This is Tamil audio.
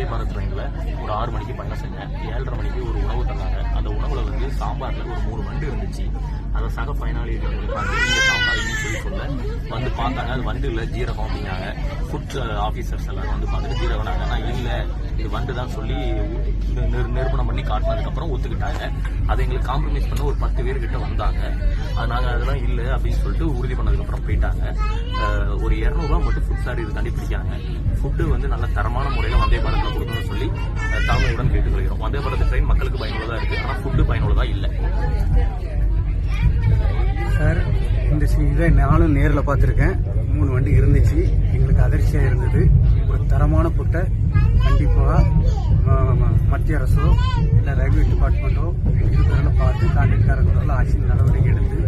வந்தே பாரத் ட்ரெயினில் ஒரு ஆறு மணிக்கு பயணம் செஞ்சேன். ஏழரை மணிக்கு ஒரு உணவு தந்தாங்க. அந்த உணவுல வந்து சாம்பாரில் ஒரு மூணு வண்டு இருந்துச்சு. அதை சக பயனாளிகள் நீங்கள் சொல்லி சொல்ல. வந்து பார்த்தாங்க. அது வண்டு இல்லை ஜீரகம் அப்படின்னாங்க. ஃபுட் ஆஃபீஸர்ஸ் uh, எல்லாரும் வந்து பார்த்துட்டு ஜீரகம்னாங்க நான் இல்லை இது வண்டு தான் சொல்லி நிர்- நிரூபணம் பண்ணி காட்டினதுக்கப்புறம் ஒத்துக்கிட்டாங்க. அதை எங்களுக்கு காம்ப்ரமைஸ் பண்ண ஒரு பத்து பேர்கிட்ட வந்தாங்க. அது நாங்கள் அதெல்லாம் இல்லை அப்படின்னு சொல்லிட்டு உறுதி பண்ணதுக்கப்புறம் போயிட்டாங்க. ஒரு இரநூறுவா மட்டும் ஃபுட் சாரி இது பிடிக்காங்க ஃபுட்டு வந்து நல்ல தரமான இருக்கும் வந்தே பாரத் ட்ரெயின் மக்களுக்கு பயனுள்ளதாக இருக்குது ஆனால் ஃபுட்டு பயனுள்ளதாக இல்லை. சார் இந்த சி- இதை நானும் நேரில் பார்த்துருக்கேன். மூணு வண்டி இருந்துச்சு. எங்களுக்கு அதிர்ச்சியாக இருந்தது. ஒரு தரமான புட்டை கண்டிப்பாக மத்திய அரசோ இல்லை ரயில்வே டிபார்ட்மெண்ட்டோ இருக்கிறதில் பார்த்து கான்ட்ராக்டாரங்களோ ஆட்சி நடவடிக்கை எடுத்து